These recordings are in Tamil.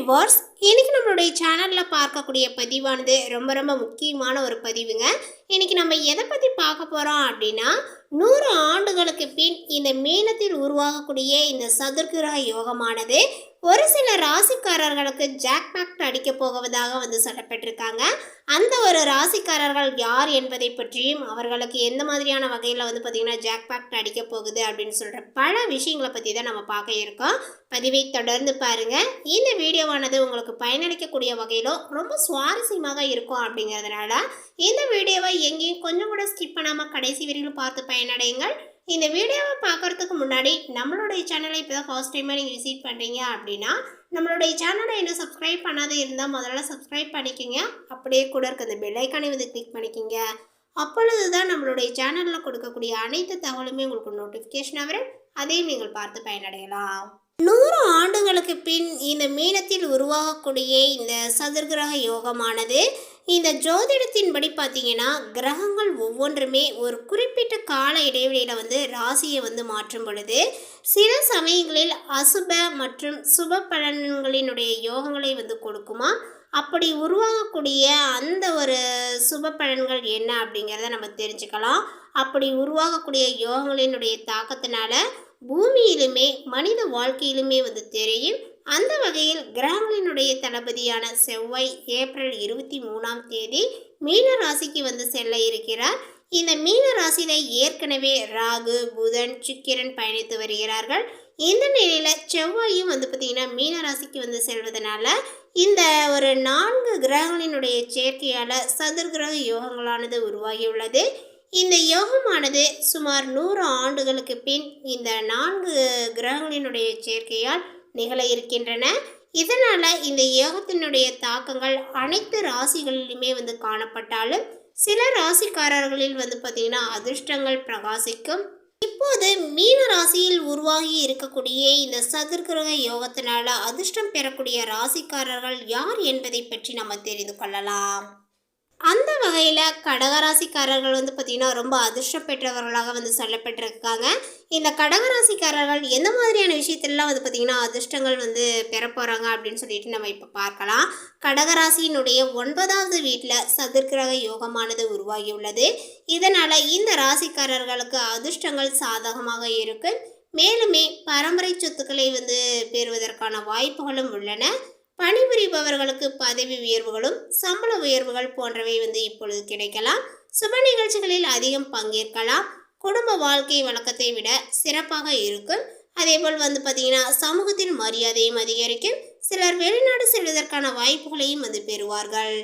வியூவர்ஸ் இன்றைக்கி நம்மளுடைய சேனலில் பார்க்கக்கூடிய பதிவானது ரொம்ப ரொம்ப முக்கியமான ஒரு பதிவுங்க. இன்னைக்கு நம்ம எதை பற்றி பார்க்க போகிறோம் அப்படின்னா நூறு ஆண்டுகளுக்கு பின் இந்த மீனத்தில் உருவாகக்கூடிய இந்த சதுர்கிரக யோகமானது ஒரு சில ராசிக்காரர்களுக்கு ஜாக்பாக்ட் அடிக்க போகுவதாக வந்து சொல்லப்பட்டிருக்காங்க. அந்த ஒரு ராசிக்காரர்கள் யார் என்பதை பற்றியும் அவர்களுக்கு எந்த மாதிரியான வகையில் வந்து பார்த்திங்கன்னா ஜாக்பாக்ட் அடிக்க போகுது அப்படின்னு சொல்கிற பல விஷயங்களை பற்றி தான் நம்ம பார்க்க இருக்கோம். பதிவை தொடர்ந்து பாருங்கள் இந்த வீடியோவானது உங்களுக்கு பயனளிக்கக்கூடிய வகையிலோ ரொம்ப சுவாரஸ்யமாக இருக்கும் அப்படிங்கிறதுனால இந்த வீடியோவை எங்கேயும் கொஞ்சம் கூட ஸ்கிப் பண்ணாமல் கடைசி வரையிலும் பார்த்து பயனடையுங்கள். இந்த வீடியோவை பார்க்கறதுக்கு முன்னாடி நம்மளுடைய சேனலை இப்போ தான் ஃபர்ஸ்ட் டைமாக நீங்கள் விசிட் பண்ணுறீங்க அப்படின்னா நம்மளுடைய சேனலை இன்னும் சப்ஸ்கிரைப் பண்ணாத இருந்தால் முதல்ல சப்ஸ்கிரைப் பண்ணிக்கோங்க. அப்படியே கூட இருக்க அந்த பெல்லைக்கானே வந்து கிளிக் பண்ணிக்கோங்க. அப்பொழுது தான் நம்மளுடைய சேனலில் கொடுக்கக்கூடிய அனைத்து தகவலுமே உங்களுக்கு நோட்டிஃபிகேஷன் வரும். அதையும் நீங்கள் பார்த்து பயனடையலாம். நூறு ஆண்டுகளுக்கு பின் இந்த மீனத்தில் உருவாகக்கூடிய இந்த சதுர்கிரக யோகமானது இந்த ஜோதிடத்தின்படி பார்த்தீங்கன்னா கிரகங்கள் ஒவ்வொன்றுமே ஒரு குறிப்பிட்ட கால இடைவெளியில் வந்து ராசியை வந்து மாற்றும் பொழுது சில சமயங்களில் அசுப மற்றும் சுப பலன்களினுடைய யோகங்களை வந்து கொடுக்குமா? அப்படி உருவாகக்கூடிய அந்த ஒரு சுப பலன்கள் என்ன அப்படிங்கிறத நம்ம தெரிஞ்சுக்கலாம். அப்படி உருவாகக்கூடிய யோகங்களினுடைய தாக்கத்தினால பூமியிலுமே மனித வாழ்க்கையிலுமே வந்து தெரியும். அந்த வகையில் கிரகங்களினுடைய தளபதியான செவ்வாய் ஏப்ரல் இருபத்தி மூணாம் தேதி மீன ராசிக்கு வந்து செல்ல இருக்கிறார். இந்த மீன ராசியில ஏற்கனவே ராகு புதன் சுக்கிரன் பயணித்து வருகிறார்கள். இந்த நிலையில் செவ்வாயும் வந்து பார்த்திங்கன்னா மீன ராசிக்கு வந்து செல்வதனால இந்த ஒரு நான்கு கிரகங்களினுடைய சேர்க்கையால் சதுர்கிரக யோகங்களானது உருவாகியுள்ளது. இந்த யோகமானது சுமார் நூறு ஆண்டுகளுக்கு பின் இந்த நான்கு கிரகங்களினுடைய சேர்க்கையால் நிகழ இருக்கின்றன. இதனால் இந்த யோகத்தினுடைய தாக்கங்கள் அனைத்து ராசிகளிலுமே வந்து காணப்பட்டாலும் சில ராசிக்காரர்களில் வந்து பார்த்திங்கன்னா அதிர்ஷ்டங்கள் பிரகாசிக்கும். இப்போது மீன ராசியில் உருவாகி இருக்கக்கூடிய இந்த சதுர்கிரக யோகத்தினால அதிர்ஷ்டம் பெறக்கூடிய ராசிக்காரர்கள் யார் என்பதை பற்றி நம்ம தெரிந்து கொள்ளலாம். அந்த வகையில் கடகராசிக்காரர்கள் வந்து பார்த்திங்கன்னா ரொம்ப அதிர்ஷ்டம் பெற்றவர்களாக வந்து சொல்லப்பட்டிருக்காங்க. இந்த கடகராசிக்காரர்கள் எந்த மாதிரியான விஷயத்திலலாம் வந்து பார்த்திங்கன்னா அதிர்ஷ்டங்கள் வந்து பெற போகிறாங்க அப்படின்னு சொல்லிட்டு நம்ம இப்போ பார்க்கலாம். கடகராசியினுடைய ஒன்பதாவது வீட்டில் சதுர்கிரக யோகமானது உருவாகியுள்ளது. இதனால் இந்த ராசிக்காரர்களுக்கு அதிர்ஷ்டங்கள் சாதகமாக இருக்கு. மேலுமே பரம்பரை சொத்துக்களை வந்து பெறுவதற்கான வாய்ப்புகளும் உள்ளன. பணிபுரிபவர்களுக்கு பதவி உயர்வுகளும் சம்பள உயர்வுகள் போன்றவை வந்து இப்பொழுது கிடைக்கலாம். சுப நிகழ்ச்சிகளில் அதிகம் பங்கேற்கலாம். குடும்ப வாழ்க்கை வழக்கத்தை விட சிறப்பாக இருக்கும். அதேபோல் வந்து பார்த்தீங்கன்னா சமூகத்தின் மரியாதையும் அதிகரிக்கும். சிலர் வெளிநாடு செல்வதற்கான வாய்ப்புகளையும் வந்து பெறுவார்கள்.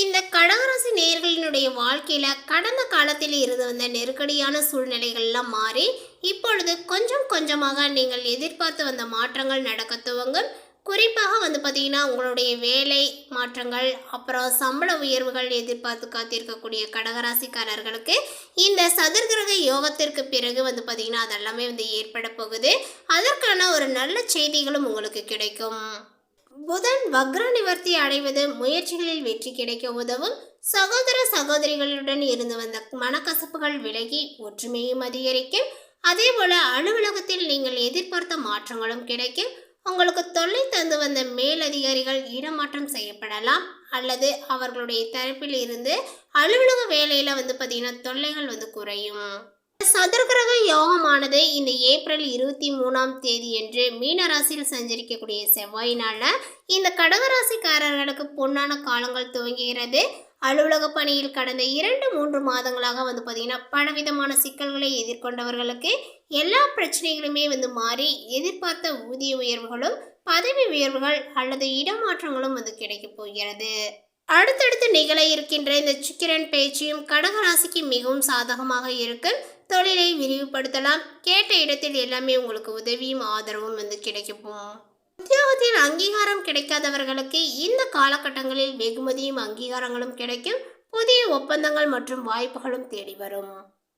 இந்த கடகராசி நேர்களினுடைய வாழ்க்கையில கடந்த காலத்தில் இருந்து வந்த நெருக்கடியான சூழ்நிலைகள்லாம் மாறி இப்பொழுது கொஞ்சம் கொஞ்சமாக நீங்கள் எதிர்பார்த்து வந்த மாற்றங்கள் நடக்க துவங்கும். குறிப்பாக வந்து பார்த்திங்கன்னா உங்களுடைய வேலை மாற்றங்கள் அப்புறம் சம்பள உயர்வுகள் எதிர்பார்த்து காத்திருக்கக்கூடிய கடகராசிக்காரர்களுக்கு இந்த சதுர்கிரக யோகத்திற்கு பிறகு வந்து பார்த்திங்கன்னா அதெல்லாமே வந்து ஏற்பட போகுது. அதற்கான ஒரு நல்ல செய்திகளும் உங்களுக்கு கிடைக்கும். புதன் வக்ர நிவர்த்தி அடைவது முயற்சிகளில் வெற்றி கிடைக்க உதவும். சகோதர சகோதரிகளுடன் இருந்து வந்த மனக்கசப்புகள் விலகி ஒற்றுமையும் அதிகரிக்கும். அதே போல அலுவலகத்தில் நீங்கள் எதிர்பார்த்த மாற்றங்களும் கிடைக்கும். உங்களுக்கு தொல்லை தந்து வந்த மேலதிகாரிகள் இடமாற்றம் செய்யப்படலாம். அல்லது அவர்களுடைய தரப்பில் இருந்து அலுவலக வேலையில் வந்து பார்த்தீங்கன்னா தொல்லைகள் வந்து குறையும். சதுர்கிரக யோகமானது இந்த ஏப்ரல் இருபத்தி மூணாம் தேதியன்று மீனராசியில் சஞ்சரிக்கக்கூடிய செவ்வாயினால இந்த கடகராசிக்காரர்களுக்கு பொன்னான காலங்கள் துவங்குகிறது. அலுவலக பணியில் கடந்த இரண்டு மூன்று மாதங்களாக வந்து பார்த்திங்கன்னா பலவிதமான சிக்கல்களை எதிர்கொண்டவர்களுக்கு எல்லா பிரச்சனைகளுமே வந்து மாறி எதிர்பார்த்த ஊதிய உயர்வுகளும் பதவி உயர்வுகள் அல்லது இடமாற்றங்களும் வந்து கிடைக்கப் போகிறது. அடுத்தடுத்து நிகழ இருக்கின்ற இந்த சுக்கிரன் பேச்சியும் கடகராசிக்கு மிகவும் சாதகமாக இருக்கும் தொழிலை விரிவுபடுத்தலாம். கேட்ட இடத்தில் எல்லாமே உங்களுக்கு உதவியும் ஆதரவும் வந்து கிடைக்கப்போம். உத்தியோகத்தில் அங்கீகாரம் கிடைக்காதவர்களுக்கு இந்த காலகட்டங்களில் வெகுமதியும் அங்கீகாரங்களும் கிடைக்கும். புதிய ஒப்பந்தங்கள் மற்றும் வாய்ப்புகளும் தேடி வரும்.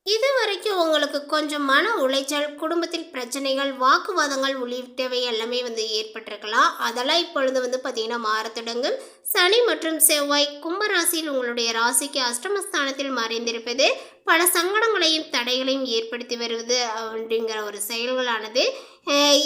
இது வரைக்கும் உங்களுக்கு கொஞ்சம் மன உளைச்சல் குடும்பத்தில் பிரச்சனைகள் வாக்குவாதங்கள் உள்ளிட்டவை எல்லாமே வந்து ஏற்பட்டிருக்கலாம். அதெல்லாம் இப்பொழுது வந்து பார்த்தீங்கன்னா மாறத் தொடங்கும் சனி மற்றும் செவ்வாய் கும்பராசியில் உங்களுடைய ராசிக்கு அஷ்டமஸ்தானத்தில் மறைந்திருப்பது பல சங்கடங்களையும் தடைகளையும் ஏற்படுத்தி வருவது அப்படிங்கிற ஒரு செயல்களானது.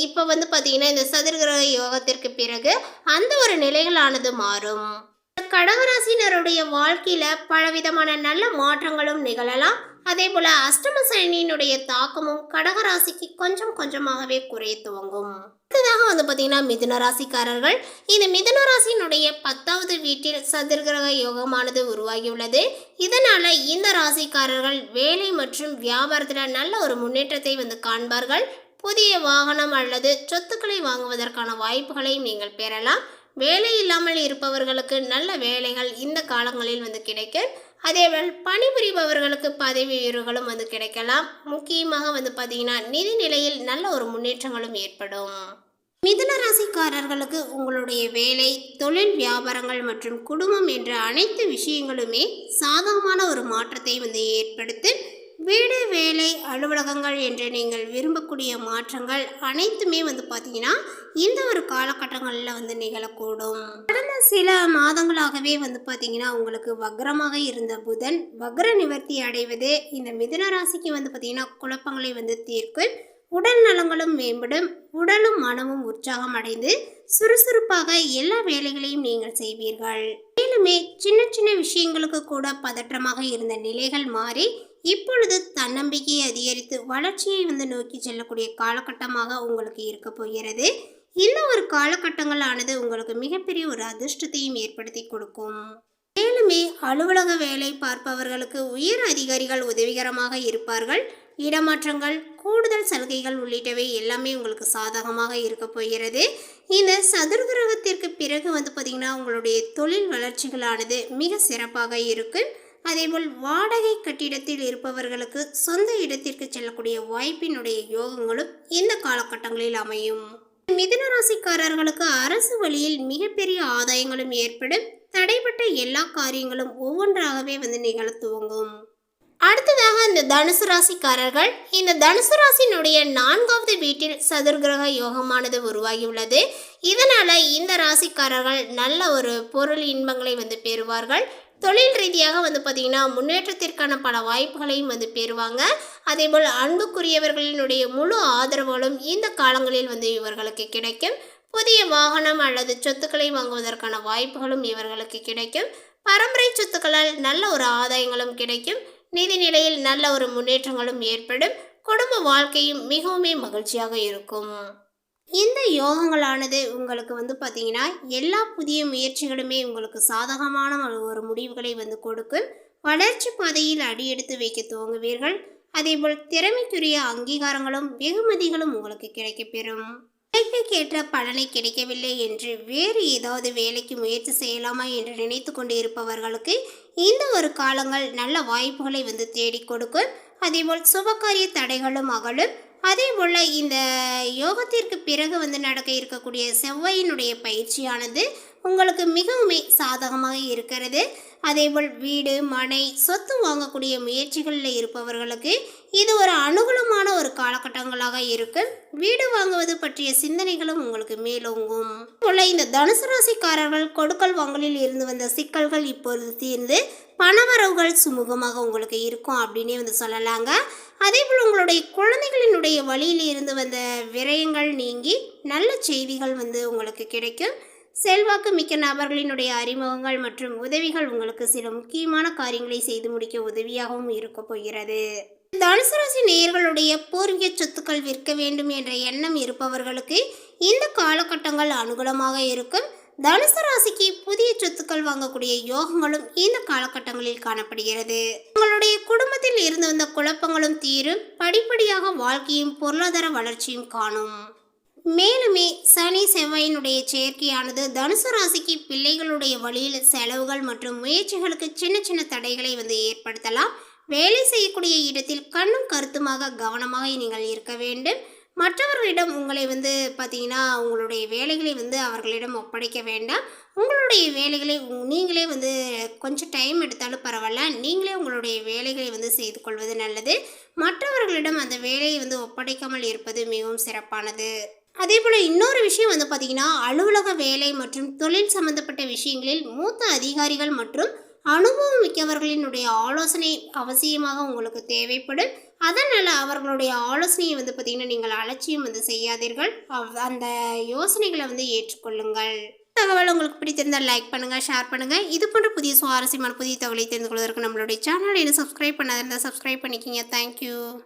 இப்போ வந்து பார்த்தீங்கன்னா இந்த சதுர்கிரக யோகத்திற்கு பிறகு அந்த ஒரு நிலைகளானது மாறும். கடகராசினருடைய வாழ்க்கையில் பலவிதமான நல்ல மாற்றங்களும் நிகழலாம். அதே போல அஷ்டம சனியினுடைய தாக்கமும் கடகராசிக்கு கொஞ்சம் கொஞ்சமாகவே குறைய துவங்கும். அடுத்ததாக வந்து பார்த்தீங்கன்னா மிதுன ராசிக்காரர்கள். இந்த மிதுன ராசியினுடைய பத்தாவது வீட்டில் சதுர்கிரக யோகமானது உருவாகியுள்ளது. இதனால இந்த ராசிக்காரர்கள் வேலை மற்றும் வியாபாரத்தில் நல்ல ஒரு முன்னேற்றத்தை வந்து காண்பார்கள். புதிய வாகனம் அல்லது சொத்துக்களை வாங்குவதற்கான வாய்ப்புகளையும் நீங்கள் பெறலாம். வேலை இல்லாமல் இருப்பவர்களுக்கு நல்ல வேலைகள் இந்த காலங்களில் வந்து கிடைக்கும் அதேபோல் பணிபுரிபவர்களுக்கு பதவி உயர்வுகளும் வந்து கிடைக்கலாம். முக்கியமாக வந்து பார்த்தீங்கன்னா நிதி நிலையில் நல்ல ஒரு முன்னேற்றங்களும் ஏற்படும். மிதுன ராசிக்காரர்களுக்கு உங்களுடைய வேலை தொழில் வியாபாரங்கள் மற்றும் குடும்பம் என்ற அனைத்து விஷயங்களுமே சாதகமான ஒரு மாற்றத்தை வந்து ஏற்படுத்தும் வீடு வேலை அலுவலகங்கள் என்று நீங்கள் விரும்பக்கூடிய மாற்றங்கள் அனைத்துமே வந்து பார்த்தீங்கன்னா இந்த ஒரு காலகட்டங்களில் வந்து நிகழக்கூடும். கடந்த சில மாதங்களாகவே வந்து பார்த்தீங்கன்னா உங்களுக்கு வக்ரமாக இருந்த புதன் வக்ர நிவர்த்தி அடைவது இந்த மிதன ராசிக்கு வந்து பார்த்தீங்கன்னா குழப்பங்களை வந்து தீர்க்கும். உடல் நலங்களும் மேம்படும் உடலும் மனமும் உற்சாகம் அடைந்து சுறுசுறுப்பாக எல்லா வேலைகளையும் நீங்கள் செய்வீர்கள். மேலுமே சின்ன சின்ன விஷயங்களுக்கு கூட பதற்றமாக இருந்த நிலைகள் மாறி இப்பொழுது தன்னம்பிக்கையை அதிகரித்து வளர்ச்சியை வந்து நோக்கி செல்லக்கூடிய காலகட்டமாக உங்களுக்கு இருக்க போகிறது. இந்த ஒரு காலகட்டங்களானது உங்களுக்கு மிகப்பெரிய ஒரு அதிர்ஷ்டத்தையும் ஏற்படுத்தி கொடுக்கும். மேலுமே அலுவலக வேலை பார்ப்பவர்களுக்கு உயர் அதிகாரிகள் உதவிகரமாக இருப்பார்கள். இடமாற்றங்கள் கூடுதல் சலுகைகள் உள்ளிட்டவை எல்லாமே உங்களுக்கு சாதகமாக இருக்க போகிறது. இந்த சதுர்கிரகத்திற்கு பிறகு வந்து பார்த்திங்கன்னா உங்களுடைய தொழில் வளர்ச்சிகளானது மிக சிறப்பாக இருக்கும் அதேபோல் வாடகை கட்டிடத்தில் இருப்பவர்களுக்கு சொந்த இடத்திற்கு செல்லக்கூடிய வாய்ப்பினுடைய யோகங்களும் இந்த காலகட்டங்களில் அமையும். மிதுன ராசிக்காரர்களுக்கு அரசு வழியில் மிகப்பெரிய ஆதாயங்களும் ஏற்படும். தடைப்பட்ட எல்லா காரியங்களும் ஒவ்வொன்றாகவே வந்து நிகழ துவங்கும். அடுத்ததாக இந்த தனுசு ராசிக்காரர்கள் இந்த தனுசு ராசியினுடைய நான்காவது வீட்டில் சதுர்கிரக யோகமானது உருவாகியுள்ளது. இதனால இந்த ராசிக்காரர்கள் நல்ல ஒரு பொருள் இன்பங்களை வந்து பெறுவார்கள். தொழில் ரீதியாக வந்து பார்த்திங்கன்னா முன்னேற்றத்திற்கான பல வாய்ப்புகளையும் வந்து பெறுவாங்க. அதேபோல் அன்புக்குரியவர்களினுடைய முழு ஆதரவுகளும் இந்த காலங்களில் வந்து இவர்களுக்கு கிடைக்கும். புதிய வாகனம் அல்லது சொத்துக்களை வாங்குவதற்கான வாய்ப்புகளும் இவர்களுக்கு கிடைக்கும். பரம்பரை சொத்துக்களால் நல்ல ஒரு ஆதாயங்களும் கிடைக்கும். நிதி நிலையில் நல்ல ஒரு முன்னேற்றங்களும் ஏற்படும். குடும்ப வாழ்க்கையும் மிகவுமே மகிழ்ச்சியாக இருக்கும். இந்த யோகங்களானது உங்களுக்கு வந்து பார்த்தீங்கன்னா எல்லா புதிய முயற்சிகளுமே உங்களுக்கு சாதகமான ஒரு முடிவுகளை வந்து கொடுக்கும். வளர்ச்சி பாதையில் அடியெடுத்து வைக்க துவங்குவீர்கள். அதேபோல் திறமைக்குரிய அங்கீகாரங்களும் வெகுமதிகளும் உங்களுக்கு கிடைக்கப்பெறும். வேலைக்கேற்ற பலனை கிடைக்கவில்லை என்று வேறு ஏதாவது வேலைக்கு முயற்சி செய்யலாமா என்று நினைத்து கொண்டு இருப்பவர்களுக்கு இந்த ஒரு காலங்கள் நல்ல வாய்ப்புகளை வந்து தேடிக் கொடுக்கும். அதேபோல் சுபகாரிய தடைகளும் அகலும். அதே போல் இந்த யோகத்திற்கு பிறகு வந்து நடக்க இருக்கக்கூடிய செவ்வாயினுடைய பயிற்சியானது உங்களுக்கு மிகவுமே சாதகமாக இருக்கிறது. அதேபோல் வீடு மனை சொத்து வாங்கக்கூடிய முயற்சிகளில் இருப்பவர்களுக்கு இது ஒரு அனுகூலமான ஒரு காலகட்டங்களாக இருக்கும் வீடு வாங்குவது பற்றிய சிந்தனைகளும் உங்களுக்கு மேலோங்கும். போல இந்த தனுசு ராசிக்காரர்கள் கொடுக்கல் வாங்கலில் இருந்து வந்த சிக்கல்கள் இப்பொழுது தீர்ந்து பணவரவுகள் சுமூகமாக உங்களுக்கு இருக்கும் அப்படின்னே வந்து சொல்லலாங்க. அதே போல் உங்களுடைய குழந்தைகளினுடைய வழியில் இருந்து வந்த விரயங்கள் நீங்கி நல்ல செய்திகள் வந்து உங்களுக்கு கிடைக்கும். செல்வாக்கு மிக்க நபர்களினுடைய அறிமுகங்கள் மற்றும் உதவிகள் உங்களுக்கு சில முக்கியமான காரியங்களை செய்து முடிக்க உதவியாகவும் இருக்க போகிறது. தனுசு ராசி நேயர்களுடைய பூர்வீக சொத்துக்கள் விற்க வேண்டும் என்ற எண்ணம் இருப்பவர்களுக்கு இந்த காலகட்டங்கள் அனுகூலமாக இருக்கும். தனுசு ராசிக்கு புதிய சொத்துக்கள் வாங்கக்கூடிய யோகங்களும் இந்த காலகட்டங்களில் காணப்படுகிறது. உங்களுடைய குடும்பத்தில் இருந்து வந்த குழப்பங்களும் தீரும். படிப்படியாக வாழ்க்கையும் பொருளாதார வளர்ச்சியும் காணும். மேலுமே சனி செவ்வாயினுடைய சேர்க்கையானது தனுசு ராசிக்கு பிள்ளைகளுடைய வழியில் செலவுகள் மற்றும் முயற்சிகளுக்கு சின்ன சின்ன தடைகளை வந்து ஏற்படுத்தலாம். வேலை செய்யக்கூடிய இடத்தில் கண்ணும் கருத்துமாக கவனமாக நீங்கள் இருக்க வேண்டும். மற்றவர்களிடம் உங்களை வந்து பார்த்தீங்கன்னா உங்களுடைய வேலைகளை வந்து அவர்களிடம் ஒப்படைக்க வேண்டாம். உங்களுடைய வேலைகளை நீங்களே வந்து கொஞ்சம் டைம் எடுத்தாலும் பரவாயில்ல. நீங்களே உங்களுடைய வேலைகளை வந்து செய்து கொள்வது நல்லது. மற்றவர்களிடம் அந்த வேலையை வந்து ஒப்படைக்காமல் இருப்பது மிகவும் சிறப்பானது. அதே போல் இன்னொரு விஷயம் வந்து பார்த்திங்கன்னா அலுவலக வேலை மற்றும் தொழில் சம்மந்தப்பட்ட விஷயங்களில் மூத்த அதிகாரிகள் மற்றும் அனுபவம் மிக்கவர்களினுடைய ஆலோசனை அவசியமாக உங்களுக்கு தேவைப்படும். அதனால் அவர்களுடைய ஆலோசனையை வந்து பார்த்திங்கன்னா நீங்கள் அலட்சியம் வந்து செய்யாதீர்கள். அவ்- அந்த யோசனைகளை வந்து ஏற்றுக்கொள்ளுங்கள். தகவல் உங்களுக்கு பிடித்திருந்தால் லைக் பண்ணுங்கள் ஷேர் பண்ணுங்கள் இது போன்ற புதிய சுவாரஸ்யமான புதிய தகவலை தெரிந்து கொள்வதற்கு நம்மளுடைய சேனல் என்ன சப்ஸ்கிரைப் பண்ணாதிருந்தால் சப்ஸ்கிரைப் பண்ணிக்கிங்க. Thank you